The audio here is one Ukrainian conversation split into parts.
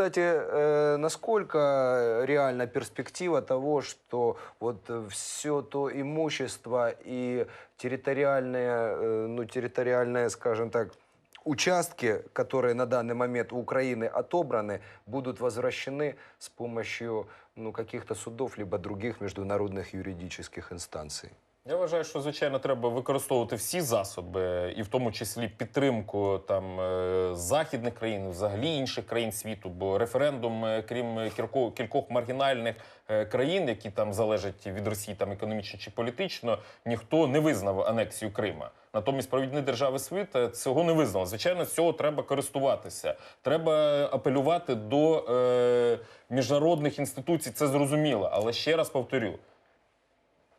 кстати, э, насколько реальна перспектива того, что вот все то имущество и территориальные, э, ну, территориальные, скажем так, участки, которые на данный момент у Украины отобраны, будут возвращены с помощью ну, каких-то судов либо других международных юридических инстанций? Я вважаю, що звичайно треба використовувати всі засоби, і в тому числі підтримку там е, західних країн, взагалі інших країн світу. Бо референдум, е, крім кількох маргінальних е, країн, які там залежать від Росії, там економічно чи політично, ніхто не визнав анексію Крима. Натомість провідні держави світу цього не визнали. Звичайно, з цього треба користуватися. Треба апелювати до е, міжнародних інституцій. Це зрозуміло. Але ще раз повторю: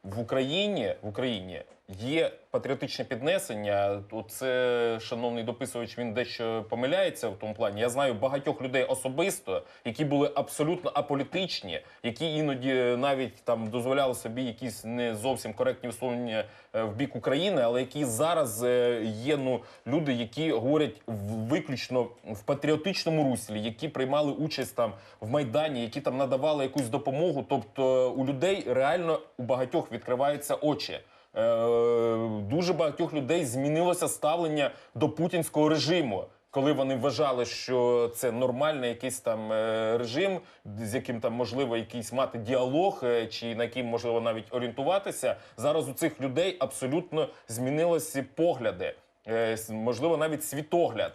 в Україні в Україні є патріотичне піднесення. Це шановний дописувач. Він дещо помиляється в тому плані. Я знаю багатьох людей особисто, які були абсолютно аполітичні, які іноді навіть там дозволяли собі якісь не зовсім коректні висловлення е, в бік України, але які зараз е, є ну люди, які говорять виключно в патріотичному руслі, які приймали участь там в майдані, які там надавали якусь допомогу. Тобто у людей реально у багатьох відкриваються очі. Е, дуже багатьох людей змінилося ставлення до путінського режиму. Коли вони вважали, що це нормальний якийсь там е, режим, з яким там можливо якийсь мати діалог, е, чи на яким можливо навіть орієнтуватися, зараз у цих людей абсолютно змінилися погляди, можливо, навіть світогляд.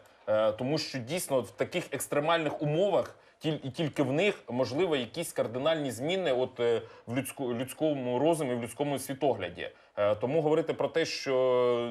Тому що дійсно в таких екстремальних умовах і тільки в них можливо якісь кардинальні зміни от е, в людську, людському розумі, в людському світогляді. Е, Тому говорити про те, що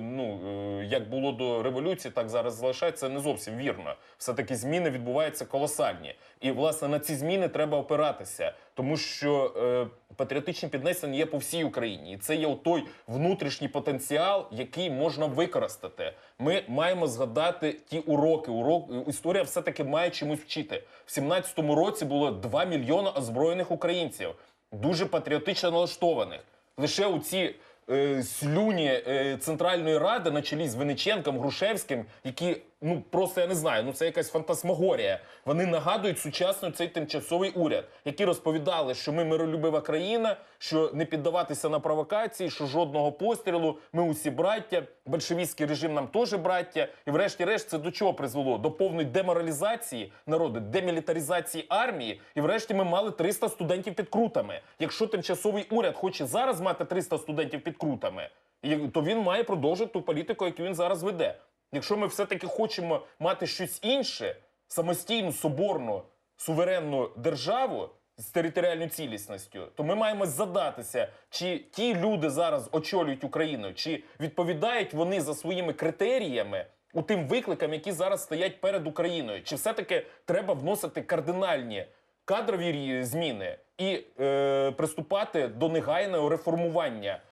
ну е, як було до революції, так зараз залишається не зовсім вірно. Все таки зміни відбуваються колосальні, і власне на ці зміни треба опиратися, тому що е, патріотичні піднесення є по всій Україні, і це є той внутрішній потенціал, який можна використати. Ми маємо згадати ті уроки. Урок історія все таки має чомусь вчити. В 17-му році було 2 мільйони озброєних українців, дуже патріотично налаштованих. Лише у ці е, слюні е, Центральної Ради на чолі з Вениченком, Грушевським, які ну просто я не знаю, ну це якась фантасмагорія. Вони нагадують сучасно цей тимчасовий уряд, які розповідали, що ми миролюбива країна, що не піддаватися на провокації, що жодного пострілу, ми усі браття, большевістський режим нам теж браття. І врешті-решт це до чого призвело? До повної деморалізації народу, демілітаризації армії. І врешті ми мали 300 студентів під крутами. Якщо тимчасовий уряд хоче зараз мати 300 студентів під крутами, і- то він має продовжити ту політику, яку він зараз веде. Якщо ми все-таки хочемо мати щось інше, самостійну, соборну, суверенну державу з територіальною цілісністю, то ми маємо задатися, чи ті люди зараз очолюють Україну, чи відповідають вони за своїми критеріями у тим викликам, які зараз стоять перед Україною, чи все-таки треба вносити кардинальні кадрові зміни і е, приступати до негайного реформування